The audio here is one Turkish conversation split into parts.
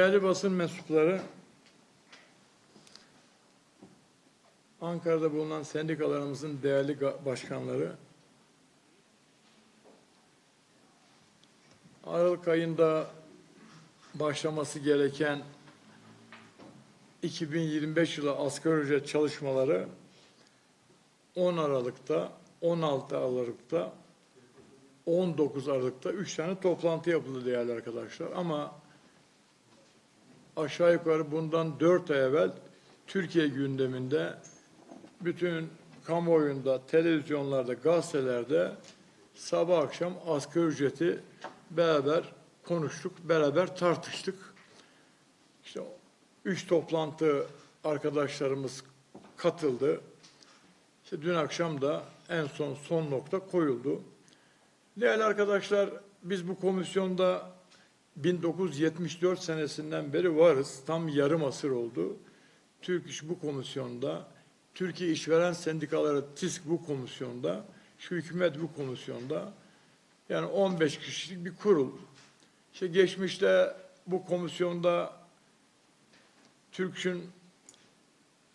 Değerli basın mensupları, Ankara'da bulunan sendikalarımızın değerli başkanları, Aralık ayında başlaması gereken 2025 yılı asgari ücret çalışmaları 10 Aralık'ta, 16 Aralık'ta, 19 Aralık'ta 3 tane toplantı yapıldı değerli arkadaşlar. Ama aşağı yukarı bundan 4 ay evvel Türkiye gündeminde bütün kamuoyunda, televizyonlarda, gazetelerde sabah akşam asgari ücreti beraber konuştuk, beraber tartıştık. İşte üç toplantı arkadaşlarımız katıldı. İşte dün akşam da en son son nokta koyuldu. Değerli arkadaşlar, biz bu komisyonda 1974 senesinden beri varız. Tam yarım asır oldu. Türk İş bu komisyonda, Türkiye İşveren Sendikaları TİSK bu komisyonda, şu hükümet bu komisyonda. Yani 15 kişilik bir kurul. İşte geçmişte bu komisyonda Türk'ün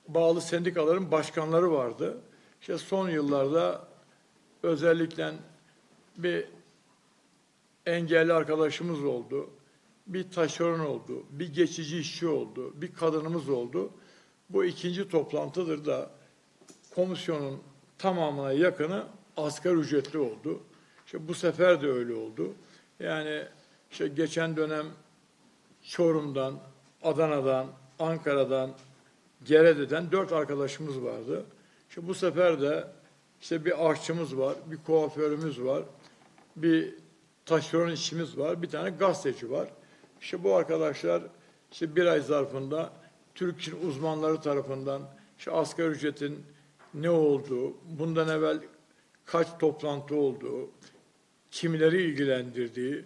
bağlı sendikaların başkanları vardı. İşte son yıllarda özellikle bir engelli arkadaşımız oldu, bir taşeron oldu, bir geçici işçi oldu, bir kadınımız oldu. Bu ikinci toplantıdır da komisyonun tamamına yakını asgari ücretli oldu. İşte bu sefer de öyle oldu. Yani işte geçen dönem Çorum'dan, Adana'dan, Ankara'dan, Gerede'den dört arkadaşımız vardı. İşte bu sefer de işte bir aşçımız var, bir kuaförümüz var, bir taşeron işçimiz var, bir tane gazeteci var. İşte bu arkadaşlar işte bir ay zarfında Türk İş uzmanları tarafından işte asgari ücretin ne olduğu, bundan evvel kaç toplantı olduğu, kimleri ilgilendirdiği,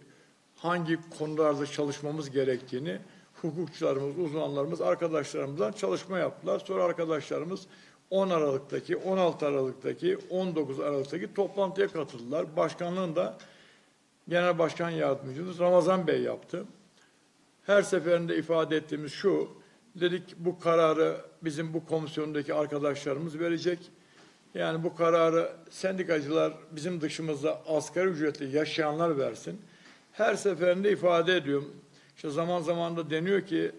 hangi konularda çalışmamız gerektiğini hukukçularımız, uzmanlarımız, arkadaşlarımızdan çalışma yaptılar. Sonra arkadaşlarımız 10 Aralık'taki, 16 Aralık'taki, 19 Aralık'taki toplantıya katıldılar. Başkanlığını da Genel Başkan Yardımcımız Ramazan Bey yaptı. Her seferinde ifade ettiğimiz şu, dedik bu kararı bizim bu komisyondaki arkadaşlarımız verecek. Yani bu kararı sendikacılar bizim dışımızda asgari ücretli yaşayanlar versin. Her seferinde ifade ediyorum. İşte zaman zaman da deniyor ki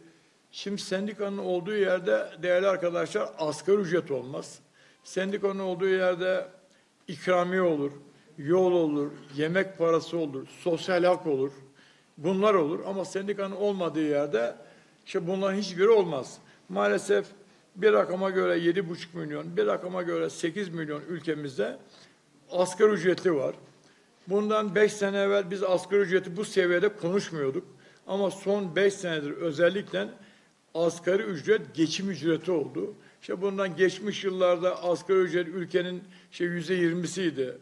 şimdi sendikanın olduğu yerde değerli arkadaşlar asgari ücret olmaz. Sendikanın olduğu yerde ikramiye olur, yol olur, yemek parası olur, sosyal hak olur. Bunlar olur ama sendikanın olmadığı yerde işte bunların hiçbiri olmaz. Maalesef bir rakama göre 7,5 milyon, bir rakama göre 8 milyon ülkemizde asgari ücretli var. Bundan 5 sene evvel biz asgari ücreti bu seviyede konuşmuyorduk. Ama son 5 senedir özellikle asgari ücret geçim ücreti oldu. İşte bundan geçmiş yıllarda asgari ücret ülkenin işte yüzde yirmisiydi.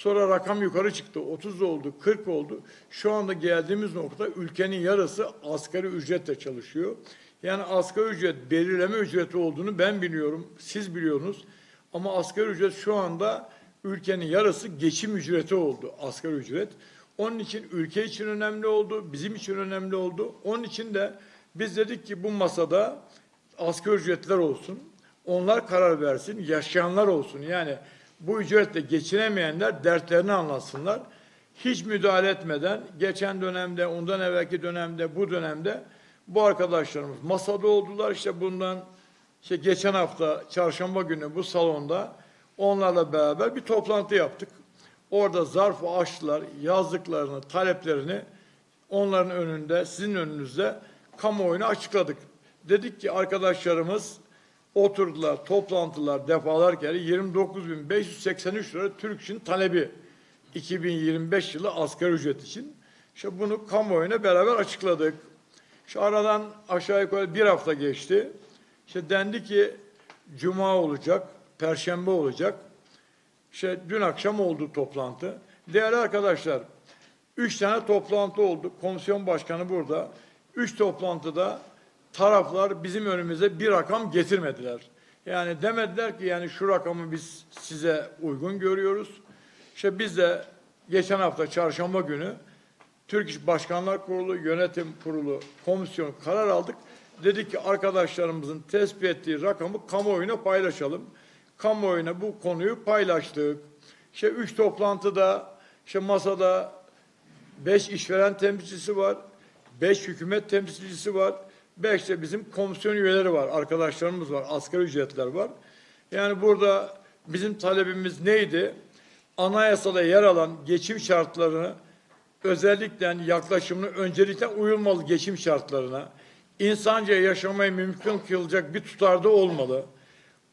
Sonra rakam yukarı çıktı. 30 oldu, 40 oldu. Şu anda geldiğimiz nokta ülkenin yarısı asgari ücretle çalışıyor. Yani asgari ücret belirleme ücreti olduğunu ben biliyorum, siz biliyorsunuz. Ama asgari ücret şu anda ülkenin yarısı geçim ücreti oldu asgari ücret. Onun için ülke için önemli oldu, bizim için önemli oldu. Onun için de biz dedik ki bu masada asgari ücretler olsun. Onlar karar versin, yaşayanlar olsun. Yani bu ücretle geçinemeyenler dertlerini anlatsınlar. Hiç müdahale etmeden geçen dönemde, ondan evvelki dönemde, bu dönemde bu arkadaşlarımız masada oldular. İşte bundan işte geçen hafta çarşamba günü bu salonda onlarla beraber bir toplantı yaptık. Orada zarfı açtılar, yazdıklarını, taleplerini onların önünde, sizin önünüzde kamuoyuna açıkladık. Dedik ki arkadaşlarımız oturdular, toplantılar defalar kere 29.583 lira Türk için talebi 2025 yılı asgari ücret için. İşte bunu kamuoyuna beraber açıkladık. Şu aradan aşağı yukarı bir hafta geçti. İşte dendi ki cuma olacak, perşembe olacak. İşte dün akşam oldu toplantı. Değerli arkadaşlar, üç tane toplantı oldu. Komisyon başkanı burada. Üç toplantıda taraflar bizim önümüze bir rakam getirmediler. Yani demediler ki yani şu rakamı biz size uygun görüyoruz. İşte biz de geçen hafta çarşamba günü Türk İş Başkanlar Kurulu, Yönetim Kurulu, Komisyon karar aldık. Dedik ki arkadaşlarımızın tespit ettiği rakamı kamuoyuna paylaşalım. Kamuoyuna bu konuyu paylaştık. İşte üç toplantıda, işte masada beş işveren temsilcisi var, beş hükümet temsilcisi var, beş de bizim komisyon üyeleri var, arkadaşlarımız var, asgari ücretler var. Yani burada bizim talebimiz neydi? Anayasada yer alan geçim şartlarını özellikle yaklaşımını öncelikle uyulmalı geçim şartlarına, insanca yaşamayı mümkün kılacak bir tutarda olmalı.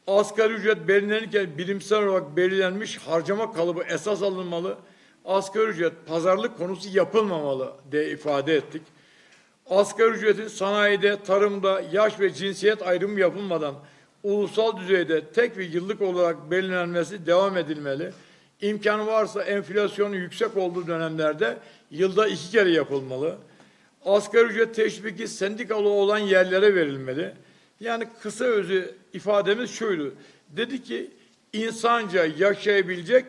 Asgari ücret belirlenirken bilimsel olarak belirlenmiş harcama kalıbı esas alınmalı. Asgari ücret pazarlık konusu yapılmamalı diye ifade ettik. Asgari ücretin sanayide, tarımda, yaş ve cinsiyet ayrımı yapılmadan ulusal düzeyde tek ve yıllık olarak belirlenmesi devam edilmeli. İmkanı varsa enflasyonun yüksek olduğu dönemlerde yılda iki kere yapılmalı. Asgari ücret teşviki sendikalı olan yerlere verilmeli. Yani kısa özü ifademiz şuydu. Dedi ki insanca yaşayabilecek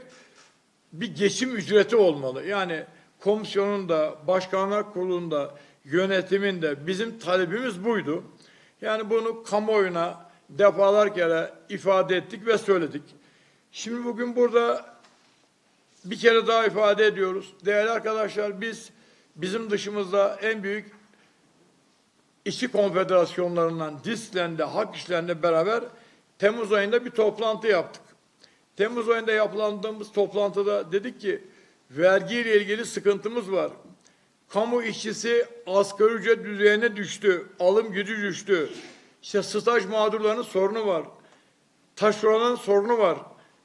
bir geçim ücreti olmalı. Yani komisyonun da, başkanlar kurulunda, yönetimin de bizim talebimiz buydu. Yani bunu kamuoyuna defalar kere ifade ettik ve söyledik. Şimdi bugün burada bir kere daha ifade ediyoruz. Değerli arkadaşlar biz bizim dışımızda en büyük işçi konfederasyonlarından DİSK'lerinde, hak işlerinde beraber Temmuz ayında bir toplantı yaptık. Temmuz ayında yapılandığımız toplantıda dedik ki vergiyle ilgili sıkıntımız var. Kamu işçisi asgari ücret düzeyine düştü, alım gücü düştü. İşte staj mağdurlarının sorunu var. Taşeronun sorunu var.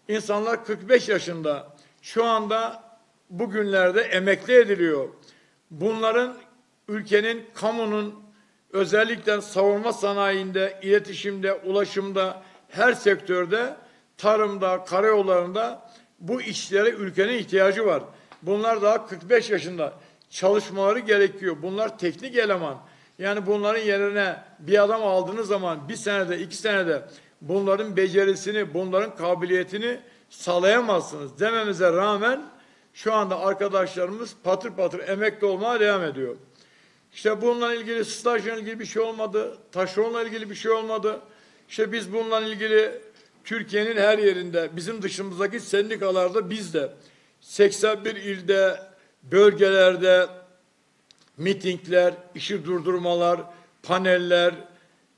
İnsanlar 45 yaşında. Şu anda bugünlerde emekli ediliyor. Bunların ülkenin, kamunun özellikle savunma sanayinde, iletişimde, ulaşımda, her sektörde, tarımda, karayollarında bu işlere ülkenin ihtiyacı var. Bunlar daha 45 yaşında çalışmaları gerekiyor. Bunlar teknik eleman. Yani bunların yerine bir adam aldığınız zaman bir senede, iki senede bunların becerisini, bunların kabiliyetini sağlayamazsınız dememize rağmen şu anda arkadaşlarımız patır patır emekli olmaya devam ediyor. İşte bununla ilgili stajla ilgili bir şey olmadı, taşeronla ilgili bir şey olmadı. İşte biz bununla ilgili Türkiye'nin her yerinde, bizim dışımızdaki sendikalarda biz de 81 ilde, bölgelerde mitingler, işi durdurmalar, paneller,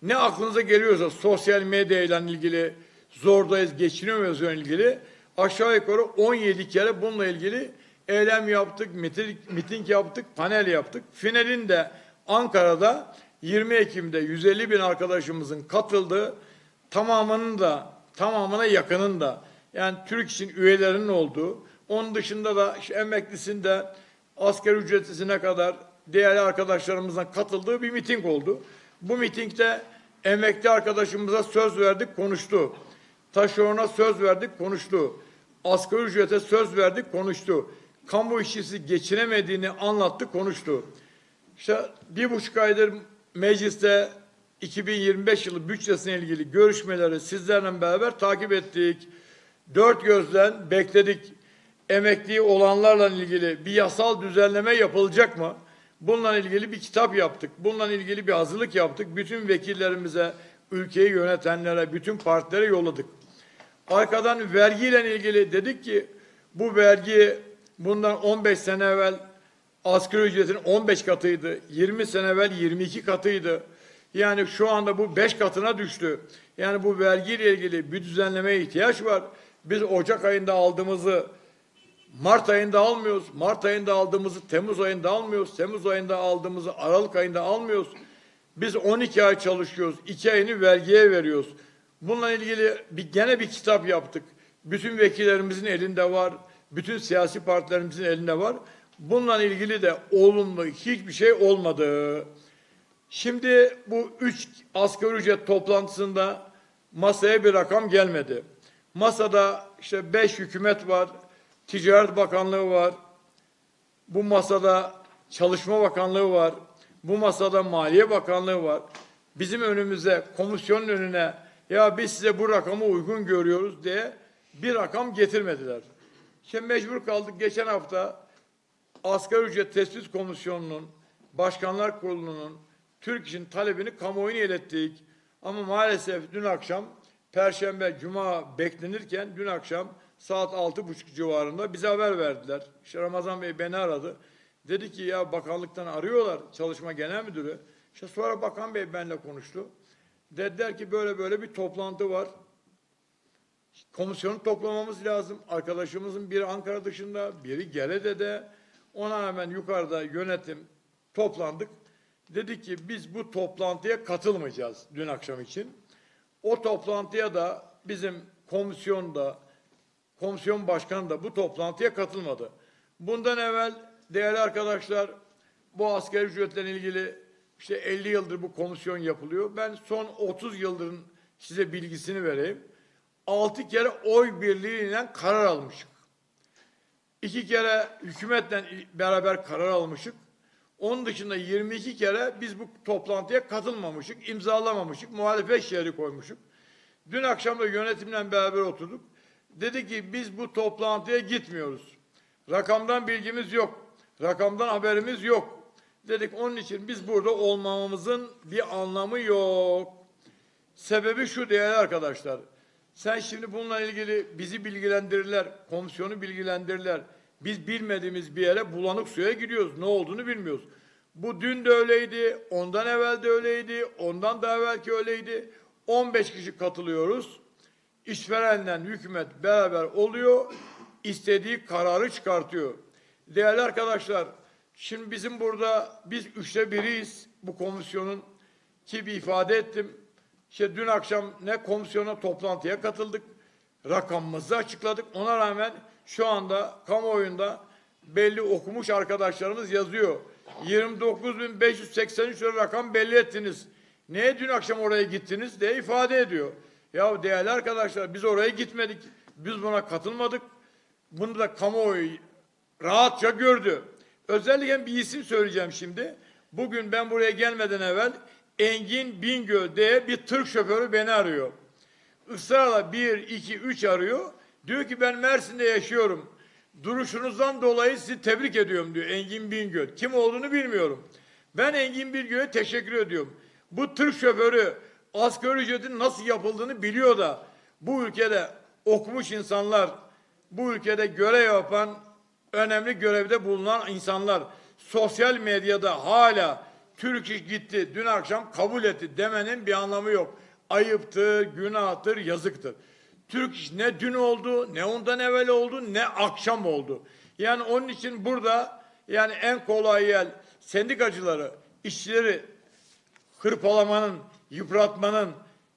ne aklınıza geliyorsa sosyal medya ile ilgili zordayız, geçinemiyoruz ile ilgili aşağı yukarı 17 kere bununla ilgili eylem yaptık, miting, miting yaptık, panel yaptık. Finalinde Ankara'da 20 Ekim'de 150 bin arkadaşımızın katıldığı tamamının da tamamına yakının da yani Türk için üyelerinin olduğu onun dışında da işte emeklisinde asgari ücretlisine kadar değerli arkadaşlarımızın katıldığı bir miting oldu. Bu mitingde emekli arkadaşımıza söz verdik, konuştu. Taşerona söz verdik, konuştu. Asgari ücrete söz verdik, konuştu. Kamu işçisi geçinemediğini anlattı, konuştu. İşte bir buçuk aydır mecliste 2025 yılı bütçesine ilgili görüşmeleri sizlerle beraber takip ettik. Dört gözden bekledik. Emekli olanlarla ilgili bir yasal düzenleme yapılacak mı? Bununla ilgili bir kitap yaptık. Bununla ilgili bir hazırlık yaptık. Bütün vekillerimize, ülkeyi yönetenlere, bütün partilere yolladık. Arkadan vergiyle ilgili dedik ki bu vergi bundan 15 sene evvel asgari ücretin 15 katıydı. 20 sene evvel 22 katıydı. Yani şu anda bu 5 katına düştü. Yani bu vergiyle ilgili bir düzenlemeye ihtiyaç var. Biz Ocak ayında aldığımızı Mart ayında almıyoruz. Mart ayında aldığımızı Temmuz ayında almıyoruz. Temmuz ayında aldığımızı Aralık ayında almıyoruz. Biz 12 ay çalışıyoruz. 2 ayını vergiye veriyoruz. Bununla ilgili bir, gene bir kitap yaptık. Bütün vekillerimizin elinde var. Bütün siyasi partilerimizin elinde var. Bununla ilgili de olumlu hiçbir şey olmadı. Şimdi bu üç asgari ücret toplantısında masaya bir rakam gelmedi. Masada işte beş hükümet var, Ticaret Bakanlığı var, bu masada Çalışma Bakanlığı var, bu masada Maliye Bakanlığı var. Bizim önümüze, komisyonun önüne ya biz size bu rakamı uygun görüyoruz diye bir rakam getirmediler. İşte mecbur kaldık geçen hafta Asgari Ücret Tespit Komisyonu'nun, Başkanlar Kurulu'nun Türk İş'in talebini kamuoyuna ilettik. Ama maalesef dün akşam Perşembe, Cuma beklenirken dün akşam saat altı buçuk civarında bize haber verdiler. İşte Ramazan Bey beni aradı. Dedi ki ya bakanlıktan arıyorlar Çalışma Genel Müdürü. İşte sonra Bakan Bey benimle konuştu. Dediler ki böyle böyle bir toplantı var. Komisyonu toplamamız lazım. Arkadaşımızın biri Ankara dışında, biri Gelede'de. Ona hemen yukarıda yönetim toplandık. Dedik ki biz bu toplantıya katılmayacağız dün akşam için. O toplantıya da bizim komisyonda, komisyon başkanı da bu toplantıya katılmadı. Bundan evvel değerli arkadaşlar bu asgari ücretlerle ilgili işte 50 yıldır bu komisyon yapılıyor. Ben son 30 yıldırın size bilgisini vereyim. 6 kere oy birliğiyle karar almışık. İki kere hükümetle beraber karar almışık. Onun dışında 22 kere biz bu toplantıya katılmamışık, imzalamamışık, muhalefet şehri koymuşuk. Dün akşam da yönetimle beraber oturduk. Dedi ki biz bu toplantıya gitmiyoruz. Rakamdan bilgimiz yok. Rakamdan haberimiz yok. Dedik onun için biz burada olmamamızın bir anlamı yok. Sebebi şu değerli arkadaşlar. Sen şimdi bununla ilgili bizi bilgilendirirler, komisyonu bilgilendirirler. Biz bilmediğimiz bir yere bulanık suya giriyoruz. Ne olduğunu bilmiyoruz. Bu dün de öyleydi, ondan evvel de öyleydi, ondan da evvelki öyleydi. 15 kişi katılıyoruz. İşverenle hükümet beraber oluyor, istediği kararı çıkartıyor. Değerli arkadaşlar, şimdi bizim burada biz üçte biriyiz bu komisyonun ki bir ifade ettim. İşte dün akşam ne komisyona toplantıya katıldık, rakamımızı açıkladık. Ona rağmen şu anda kamuoyunda belli okumuş arkadaşlarımız yazıyor. 29.583 lira rakam belli ettiniz. Neye dün akşam oraya gittiniz diye ifade ediyor. Ya değerli arkadaşlar biz oraya gitmedik. Biz buna katılmadık. Bunu da kamuoyu rahatça gördü. Özellikle bir isim söyleyeceğim şimdi. Bugün ben buraya gelmeden evvel Engin Bingöl diye bir tır şoförü beni arıyor. Israrla bir, iki, üç arıyor. Diyor ki ben Mersin'de yaşıyorum. Duruşunuzdan dolayı sizi tebrik ediyorum diyor Engin Bingöl. Kim olduğunu bilmiyorum. Ben Engin Bingöl'e teşekkür ediyorum. Bu tır şoförü asgari ücretin nasıl yapıldığını biliyor da bu ülkede okumuş insanlar, bu ülkede görev yapan, önemli görevde bulunan insanlar sosyal medyada hala Türk iş gitti, dün akşam kabul etti demenin bir anlamı yok. Ayıptır, günahtır, yazıktır. Türk iş ne dün oldu, ne ondan evvel oldu, ne akşam oldu. Yani onun için burada yani en kolay yer sendikacıları, işçileri hırpalamanın, yıpratmanın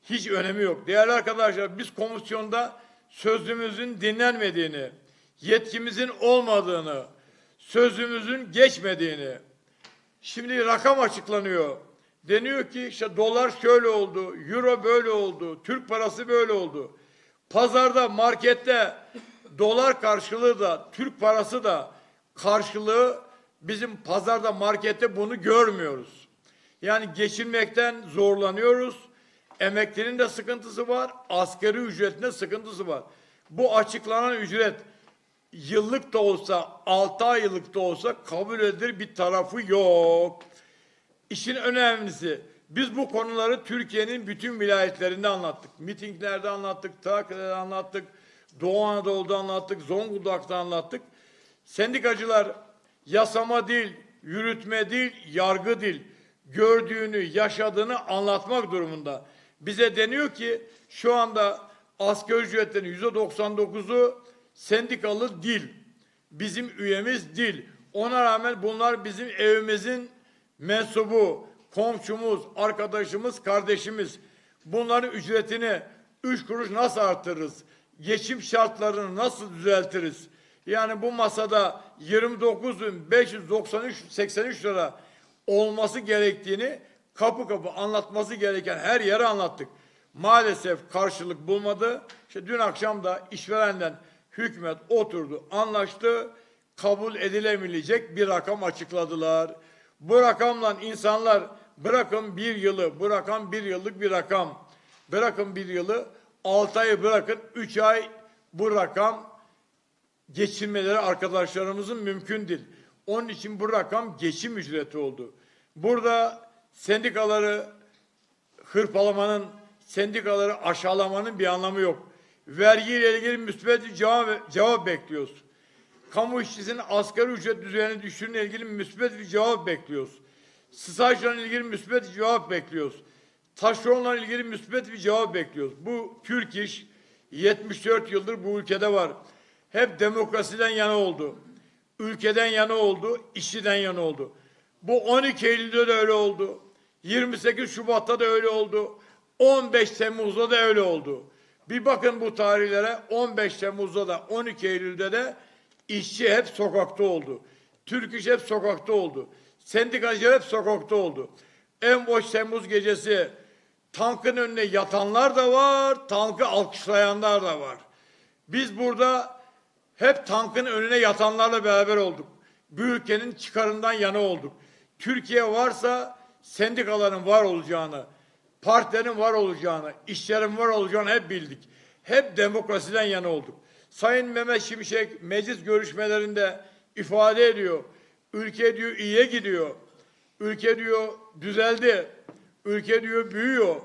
hiç önemi yok. Değerli arkadaşlar biz komisyonda sözümüzün dinlenmediğini, yetkimizin olmadığını, sözümüzün geçmediğini, Şimdi rakam açıklanıyor. Deniyor ki işte dolar şöyle oldu, euro böyle oldu, Türk parası böyle oldu. Pazarda, markette dolar karşılığı da, Türk parası da karşılığı bizim pazarda, markette bunu görmüyoruz. Yani geçinmekten zorlanıyoruz. Emeklinin de sıkıntısı var, asgari ücretinde sıkıntısı var. Bu açıklanan ücret yıllık da olsa, altı aylık da olsa kabul edilir bir tarafı yok. İşin önemlisi biz bu konuları Türkiye'nin bütün vilayetlerinde anlattık. Mitinglerde anlattık, Trakya'da anlattık, Doğu Anadolu'da anlattık, Zonguldak'ta anlattık. Sendikacılar yasama değil, yürütme değil, yargı değil. Gördüğünü, yaşadığını anlatmak durumunda. Bize deniyor ki şu anda asgari ücretlerin yüzde 99'u sendikalı değil. Bizim üyemiz değil. Ona rağmen bunlar bizim evimizin mensubu, komşumuz, arkadaşımız, kardeşimiz. Bunların ücretini üç kuruş nasıl artırırız? Geçim şartlarını nasıl düzeltiriz? Yani bu masada 29.593 lira olması gerektiğini kapı kapı anlatması gereken her yere anlattık. Maalesef karşılık bulmadı. İşte dün akşam da işverenden hükümet oturdu, anlaştı, kabul edilemeyecek bir rakam açıkladılar. Bu rakamla insanlar bırakın bir yılı, bu rakam bir yıllık bir rakam. Bırakın bir yılı, altı ayı bırakın, üç ay bu rakam geçinmeleri arkadaşlarımızın mümkün değil. Onun için bu rakam geçim ücreti oldu. Burada sendikaları hırpalamanın, sendikaları aşağılamanın bir anlamı yok. Vergiyle ilgili müsbet bir cevap, cevap bekliyoruz. Kamu işçisinin asgari ücret düzeyini düşürüyle ilgili müsbet bir cevap bekliyoruz. Stajla ilgili müsbet bir cevap bekliyoruz. Taşeronla ilgili müsbet bir cevap bekliyoruz. Bu Türk iş 74 yıldır bu ülkede var. Hep demokrasiden yana oldu. Ülkeden yana oldu, işçiden yana oldu. Bu 12 Eylül'de de öyle oldu. 28 Şubat'ta da öyle oldu. 15 Temmuz'da da öyle oldu. Bir bakın bu tarihlere 15 Temmuz'da da 12 Eylül'de de işçi hep sokakta oldu. Türk iş hep sokakta oldu. Sendikacılar hep sokakta oldu. En boş Temmuz gecesi tankın önüne yatanlar da var, tankı alkışlayanlar da var. Biz burada hep tankın önüne yatanlarla beraber olduk. Bu ülkenin çıkarından yana olduk. Türkiye varsa sendikaların var olacağını, partilerin var olacağını, işlerin var olacağını hep bildik. Hep demokrasiden yana olduk. Sayın Mehmet Şimşek meclis görüşmelerinde ifade ediyor. Ülke diyor iyiye gidiyor. Ülke diyor düzeldi. Ülke diyor büyüyor.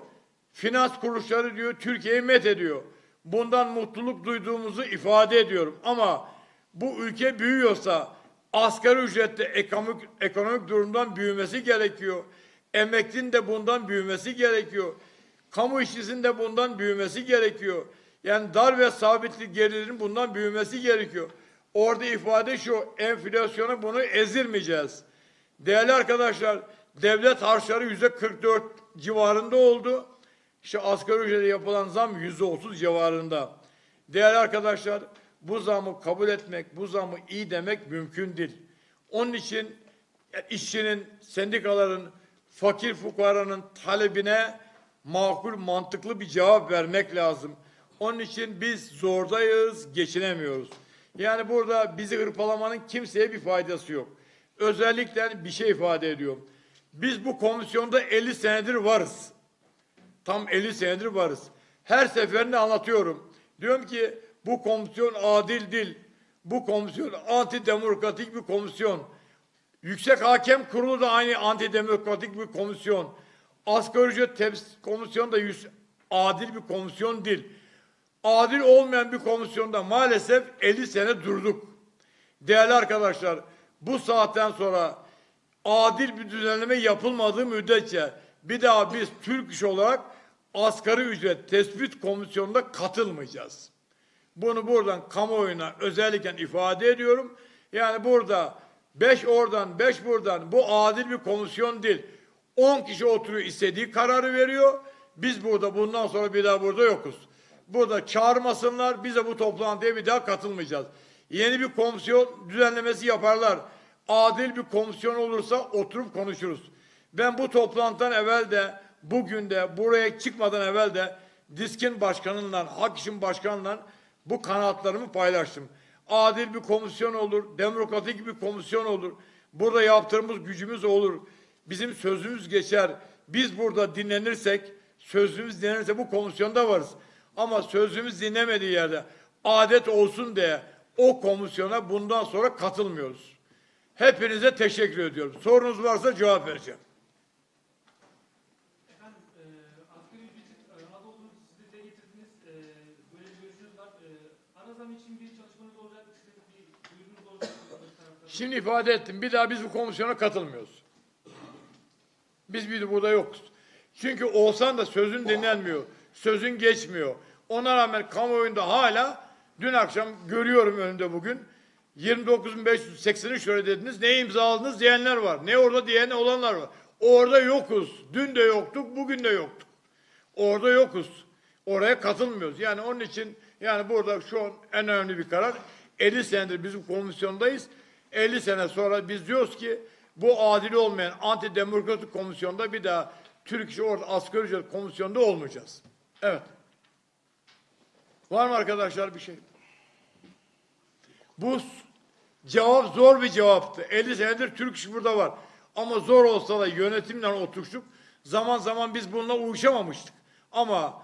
Finans kuruluşları diyor Türkiye'yi met ediyor. Bundan mutluluk duyduğumuzu ifade ediyorum. Ama bu ülke büyüyorsa asgari ücrette ekonomik, ekonomik durumdan büyümesi gerekiyor. Emeklinin de bundan büyümesi gerekiyor. Kamu işçisinin de bundan büyümesi gerekiyor. Yani dar ve sabitli gelirin bundan büyümesi gerekiyor. Orada ifade şu, enflasyonu bunu ezilmeyeceğiz. Değerli arkadaşlar, devlet harçları yüzde 44 civarında oldu. İşte asgari ücrete yapılan zam yüzde 30 civarında. Değerli arkadaşlar, bu zamı kabul etmek, bu zamı iyi demek mümkün değil. Onun için işçinin, sendikaların, fakir fukaranın talebine makul, mantıklı bir cevap vermek lazım. Onun için biz zordayız, geçinemiyoruz. Yani burada bizi hırpalamanın kimseye bir faydası yok. Özellikle bir şey ifade ediyorum. Biz bu komisyonda 50 senedir varız. Tam 50 senedir varız. Her seferinde anlatıyorum. Diyorum ki bu komisyon adil değil. Bu komisyon antidemokratik bir komisyon. Yüksek Hakem Kurulu da aynı antidemokratik bir komisyon. Asgari ücret teps- komisyonu da yüz, adil bir komisyon değil. Adil olmayan bir komisyonda maalesef 50 sene durduk. Değerli arkadaşlar, bu saatten sonra adil bir düzenleme yapılmadığı müddetçe bir daha biz Türk İş olarak asgari ücret tespit komisyonuna katılmayacağız. Bunu buradan kamuoyuna özellikle ifade ediyorum. Yani burada beş oradan beş buradan bu adil bir komisyon değil. 10 kişi oturuyor istediği kararı veriyor. Biz burada bundan sonra bir daha burada yokuz. Burada çağırmasınlar bize bu toplantıya bir daha katılmayacağız. Yeni bir komisyon düzenlemesi yaparlar. Adil bir komisyon olursa oturup konuşuruz. Ben bu toplantıdan evvel de bugün de buraya çıkmadan evvel de Diskin başkanıyla, Hak İş'in başkanıyla bu kanatlarımı paylaştım. Adil bir komisyon olur, demokratik bir komisyon olur. Burada yaptığımız gücümüz olur. Bizim sözümüz geçer. Biz burada dinlenirsek, sözümüz dinlenirse bu komisyonda varız. Ama sözümüz dinlemediği yerde adet olsun diye o komisyona bundan sonra katılmıyoruz. Hepinize teşekkür ediyorum. Sorunuz varsa cevap vereceğim. Efendim, e, asgari ücretin e, az olduğunu siz de dile getirdiniz. E, böyle bir görüşünüz var. E, ana zam için bir çalışmanız olacak mı? Sizin bir duyurunuz olacak mı? Öbür taraftan? Şimdi ifade ettim. Bir daha biz bu komisyona katılmıyoruz. Biz bir de burada yokuz. Çünkü olsan da sözün dinlenmiyor. Sözün geçmiyor. Ona rağmen kamuoyunda hala dün akşam görüyorum önümde bugün 29.583 lira dediniz. Ne imzaladınız diyenler var. Ne orada diyen olanlar var. Orada yokuz. Dün de yoktuk, bugün de yoktuk. Orada yokuz. Oraya katılmıyoruz. Yani onun için yani burada şu an en önemli bir karar 50 senedir bizim komisyondayız. 50 sene sonra biz diyoruz ki bu adil olmayan antidemokratik komisyonda bir daha Türk İşi Orta Asgari Ücret Komisyonu'nda olmayacağız. Evet. Var mı arkadaşlar bir şey? Bu cevap zor bir cevaptı. 50 senedir Türk İşi burada var. Ama zor olsa da yönetimle oturuştuk. Zaman zaman biz bununla uyuşamamıştık. Ama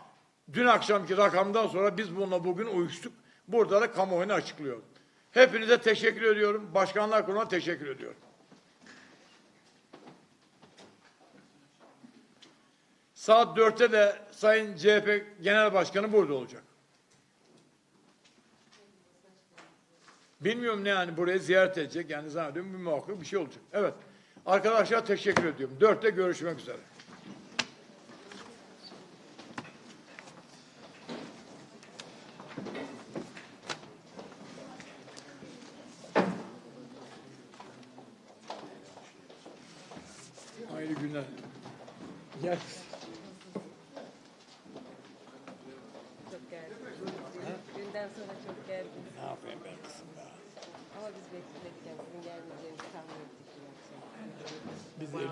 dün akşamki rakamdan sonra biz bununla bugün uyuştuk. Burada da kamuoyuna açıklıyorum. Hepinize teşekkür ediyorum. Başkanlar Kurulu'na teşekkür ediyorum. Saat 4'te de Sayın CHP Genel Başkanı burada olacak. Bilmiyorum ne yani burayı ziyaret edecek. Yani zannediyorum bir muhakkak bir şey olacak. Evet. Arkadaşlar teşekkür ediyorum. 4'te görüşmek üzere. Günler. Gel. Çok gergin. Dünden sonra çok gergin. Ne yapayım ben kızım ya? Ama biz bekledik yani sizin gelmeyeceğinizi tahmin ettik. Biz 50,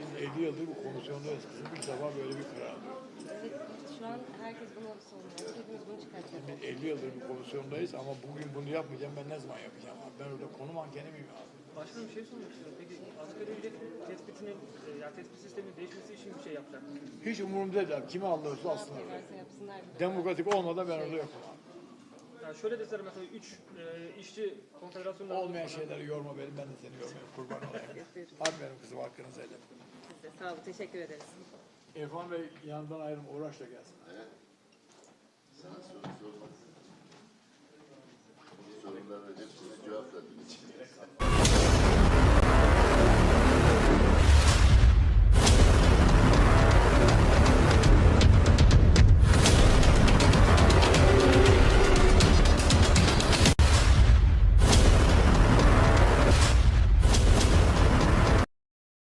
biz 50 yıldır bu komisyondayız kızım. İlk defa böyle bir karar alıyoruz. Evet şu an herkes bunu savunuyor. Hepimiz bunu çıkartacağız. Biz 50 yıldır bu komisyondayız ama bugün bunu yapmayacağım. Ben ne zaman yapacağım abi? Ben orada konu mankeni miyim abi? Başkanım şey sormak istiyorum. Peki asgari ücret tespitinin, e, yani tespit sisteminin değişmesi için bir şey yapacak mısınız? Hiç umurumda değil. Kime alırsa alsınlar. Demokratik olmadan ben orada yokum. Yani şöyle deseler mesela 3 e, işçi konfederasyonunda... Olmayan şeyleri yorma beni, ben de seni yormayayım. Kurban olayım. Hadi benim kızım hakkınızı helal. Sağ olun, teşekkür ederiz. Efan Bey yandan ayrım, uğraşla gelsin. Evet. Sana soru sormak istedim. Soruların hepsini cevapladığın.